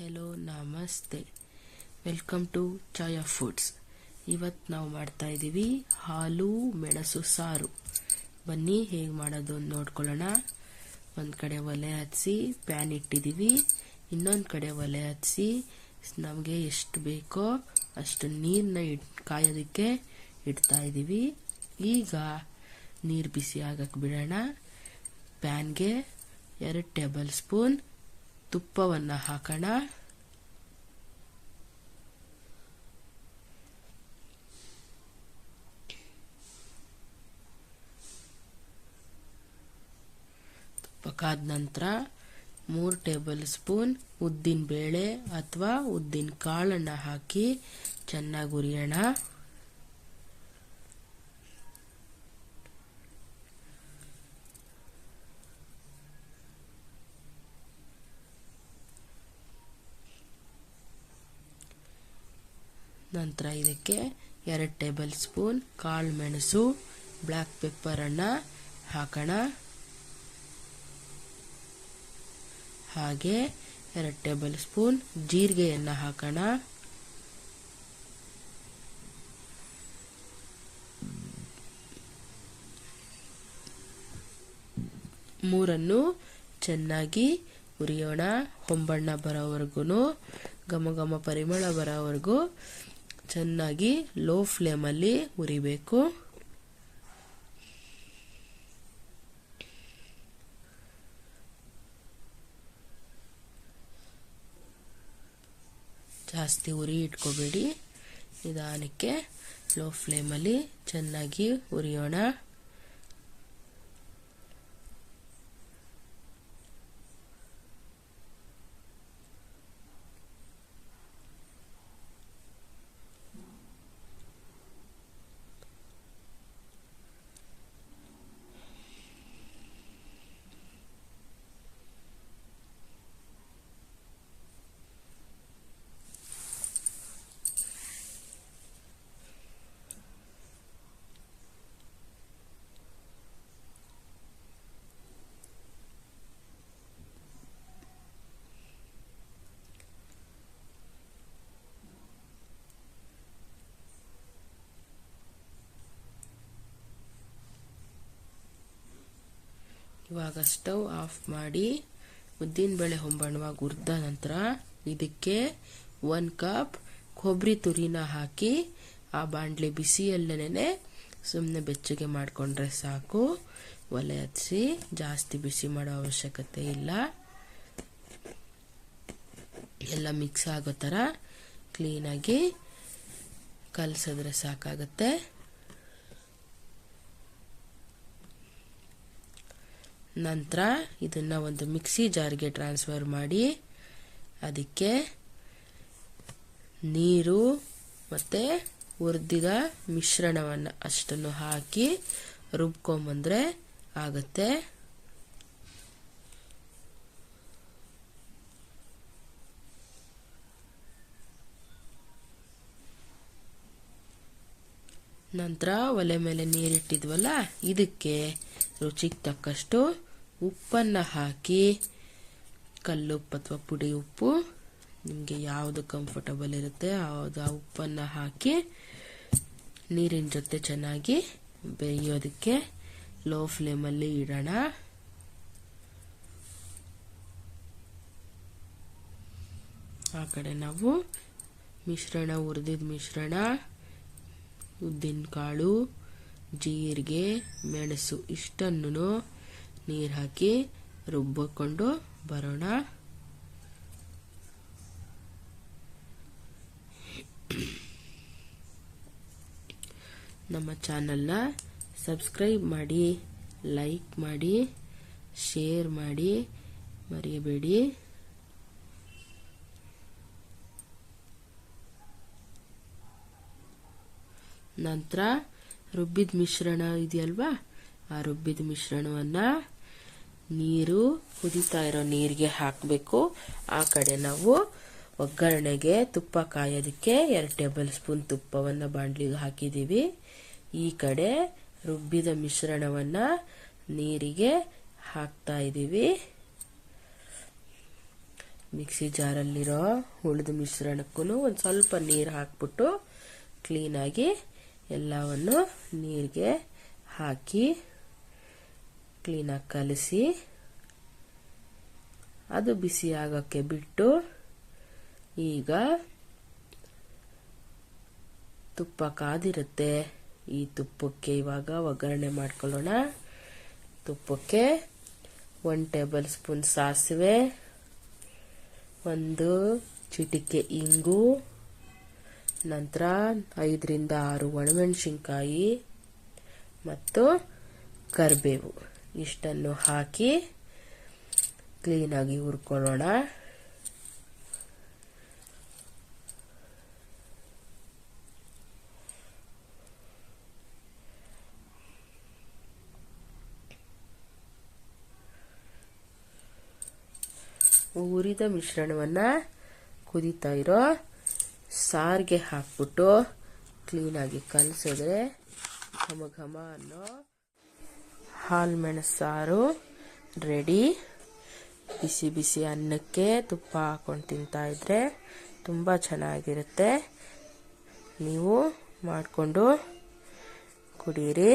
Hello ನಮಸ್ತೆ. Welcome to chai foods ಇವತ್ತು ನಾವು ಮಾಡ್ತಾ ಇದ್ದೀವಿ ಹಾಲು, ಮೆಣಸು, ಸಾರು. ಬನ್ನಿ, ಹೇಗೆ ಮಾಡೋದು ನೋಡ್ಕೊಳ್ಳೋಣ. ಒಂದು ಕಡೆ ಒಲೆ ಹಚ್ಚಿ ಪ್ಯಾನ್ ಇಟ್ಟಿದ್ದೀವಿ ಇನ್ನೊಂದು ಕಡೆ ಒಲೆ ಹಚ್ಚಿ ನಮಗೆ ಎಷ್ಟು ಬೇಕೋ ಅಷ್ಟು ನೀರನ್ನ ಇಟ್ ಕಾಯೋದಕ್ಕೆ ಇಡ್ತಾ ಇದ್ದೀವಿ ಈಗ ನೀರು ಬಿಸಿ ಆಗಕ್ಕೆ ಬಿಡೋಣ. ಪ್ಯಾನ್ಗೆ ಎರಡು ಟೇಬಲ್ ಸ್ಪೂನ್ ತುಪ್ಪವನ್ನು ಹಾಕೋಣ. ತುಪ್ಪ ಕಾದ ನಂತರ ಮೂರು ಟೇಬಲ್ ಸ್ಪೂನ್ ಉದ್ದಿನ ಬೇಳೆ ಅಥವಾ ಉದ್ದಿನ ಕಾಳನ್ನು ಹಾಕಿ ಚೆನ್ನಾಗಿ ಹುರಿಯೋಣ. ನಂತರ ಇದಕ್ಕೆ ಎರಡು ಟೇಬಲ್ ಸ್ಪೂನ್ ಕಾಳು ಮೆಣಸು, ಬ್ಲ್ಯಾಕ್ ಪೆಪ್ಪರನ್ನು ಹಾಕೋಣ. ಹಾಗೆ ಎರಡು ಟೇಬಲ್ ಸ್ಪೂನ್ ಜೀರಿಗೆಯನ್ನು ಹಾಕೋಣ. ಮೂರನ್ನು ಚೆನ್ನಾಗಿ ಉರಿಯೋಣ ಹೊಂಬಣ್ಣ ಬರೋವರೆಗೂ ಘಮ ಘಮ ಪರಿಮಳ ಬರೋವರೆಗೂ ಚೆನ್ನಾಗಿ ಲೋ ಫ್ಲೇಮಲ್ಲಿ ಉರಿಬೇಕು. ಜಾಸ್ತಿ ಉರಿ ಇಟ್ಕೋಬೇಡಿ. ನಿಧಾನಕ್ಕೆ ಲೋ ಫ್ಲೇಮಲ್ಲಿ ಚೆನ್ನಾಗಿ ಹುರಿಯೋಣ ಇವಾಗ ಸ್ಟವ್ ಆಫ್ ಮಾಡಿ ಉದ್ದಿನಬೇಳೆ ಹೊಂಬಣ್ಣವಾಗಿ ಹುರಿದ ನಂತರ ಇದಕ್ಕೆ ಒಂದು ಕಪ್ ಕೊಬ್ಬರಿ ತುರಿನ ಹಾಕಿ ಆ ಬಾಣಲೆ ಬಿಸಿಯಲ್ಲೇನೆ ಸುಮ್ಮನೆ ಬೆಚ್ಚಗೆ ಮಾಡಿಕೊಂಡ್ರೆ ಸಾಕು. ಒಲೆ ಹಚ್ಚಿ ಜಾಸ್ತಿ ಬಿಸಿ ಮಾಡೋ ಅವಶ್ಯಕತೆ ಇಲ್ಲ. ಎಲ್ಲ ಮಿಕ್ಸ್ ಆಗೋ ಥರ ಕ್ಲೀನಾಗಿ ಕಲಸಿದ್ರೆ ಸಾಕಾಗುತ್ತೆ. ನಂತರ ಇದನ್ನು ಒಂದು ಮಿಕ್ಸಿ ಜಾರ್ಗೆ ಟ್ರಾನ್ಸ್ಫರ್ ಮಾಡಿ ಅದಕ್ಕೆ ನೀರು ಮತ್ತು ಹುರಿದಿದ ಮಿಶ್ರಣವನ್ನು ಅಷ್ಟನ್ನು ಹಾಕಿ ರುಬ್ಕೊಂಬಂದರೆ ಆಗುತ್ತೆ. ನಂತರ ಒಲೆ ಮೇಲೆ ನೀರಿಟ್ಟಿದ್ವಲ್ಲ, ಇದಕ್ಕೆ ರುಚಿಗೆ ತಕ್ಕಷ್ಟು ಉಪ್ಪನ್ನು ಹಾಕಿ ಕಲ್ಲುಪ್ಪು ಅಥವಾ ಪುಡಿ ಉಪ್ಪು, ನಿಮಗೆ ಯಾವುದು ಕಂಫರ್ಟಬಲ್ ಇರುತ್ತೆ ಆ ಉಪ್ಪನ್ನು ಹಾಕಿ ನೀರಿನ ಜೊತೆ ಚೆನ್ನಾಗಿ ಬೇಯೋದಕ್ಕೆ ಲೋ ಫ್ಲೇಮಲ್ಲಿ ಇಡೋಣ. ಆ ಕಡೆ ನಾವು ಮಿಶ್ರಣ, ಹುರಿದಿದ ಮಿಶ್ರಣ ಉದ್ದಿನ ಕಾಳು ಜೀರಿಗೆ, ಮೆಣಸು ಇಷ್ಟನ್ನು ನೀರು ಹಾಕಿ ರುಬ್ಬಿಕೊಂಡು ಬರೋಣ. ನಮ್ಮ ಚಾನಲ್ನ ಸಬ್ಸ್ಕ್ರೈಬ್ ಮಾಡಿ, ಲೈಕ್ ಮಾಡಿ, ಶೇರ್ ಮಾಡಿ ಮರೆಯಬೇಡಿ ನಂತರ ರುಬ್ಬಿದ ಮಿಶ್ರಣ ಇದೆಯಲ್ವಾ? ಆ ರುಬ್ಬಿದ ಮಿಶ್ರಣವನ್ನು ನೀರು, ಕುದಿತಾ ಇರೋ ನೀರಿಗೆ ಹಾಕಬೇಕು. ಆ ಕಡೆ ನಾವು ಒಗ್ಗರಣೆಗೆ ತುಪ್ಪ ಕಾಯೋದಕ್ಕೆ ಎರಡು ಟೇಬಲ್ ಸ್ಪೂನ್ ತುಪ್ಪವನ್ನು ಬಾಂಡ್ಲಿಗೆ ಹಾಕಿದ್ದೀವಿ. ಈ ಕಡೆ ರುಬ್ಬಿದ ಮಿಶ್ರಣವನ್ನು ನೀರಿಗೆ ಹಾಕ್ತಾ ಇದ್ದೀವಿ. ಮಿಕ್ಸಿ ಜಾರಲ್ಲಿರೋ ಉಳಿದ ಮಿಶ್ರಣಕ್ಕೂ ಒಂದು ಸ್ವಲ್ಪ ನೀರು ಹಾಕ್ಬಿಟ್ಟು ಕ್ಲೀನಾಗಿ ಎಲ್ಲವನ್ನು ನೀರಿಗೆ ಹಾಕಿ ಕ್ಲೀನಾಗಿ ಕಲಸಿ, ಅದು ಬಿಸಿ ಆಗೋಕ್ಕೆ ಬಿಟ್ಟು ಈಗ ತುಪ್ಪ ಕಾದಿರುತ್ತೆ. ಈ ತುಪ್ಪಕ್ಕೆ ಇವಾಗ ಒಗ್ಗರಣೆ ಮಾಡ್ಕೊಳ್ಳೋಣ. ತುಪ್ಪಕ್ಕೆ ಒನ್ ಟೇಬಲ್ ಸ್ಪೂನ್ ಸಾಸಿವೆ, ಒಂದು ಚಿಟಿಕೆ ಇಂಗು ನಂತರ ಐದರಿಂದ ಆರು ಒಣಮೆಣಸಿನ್ಕಾಯಿ ಮತ್ತು ಕರಿಬೇವು. ಇಷ್ಟನ್ನು ಹಾಕಿ ಕ್ಲೀನಾಗಿ ಹುರ್ಕೊಳ್ಳೋಣ. ಹುರಿದ ಮಿಶ್ರಣವನ್ನು ಕುದೀತಾ ಇರೋ ಸಾರಿಗೆ ಹಾಕ್ಬಿಟ್ಟು ಕ್ಲೀನಾಗಿ ಕಲಸಿದ್ರೆ ಘಮ ಘಮ ಅನ್ನೋ ಹಾಲು ಮೆಣಸು ಸಾರು ರೆಡಿ ಬಿಸಿ ಬಿಸಿ ಅನ್ನಕ್ಕೆ ತುಪ್ಪ ಹಾಕೊಂಡು ತಿಂತಾ ಇದ್ರೆ ತುಂಬ ಚೆನ್ನಾಗಿರುತ್ತೆ. ನೀವು ಮಾಡಿಕೊಂಡು ಕುಡೀರಿ.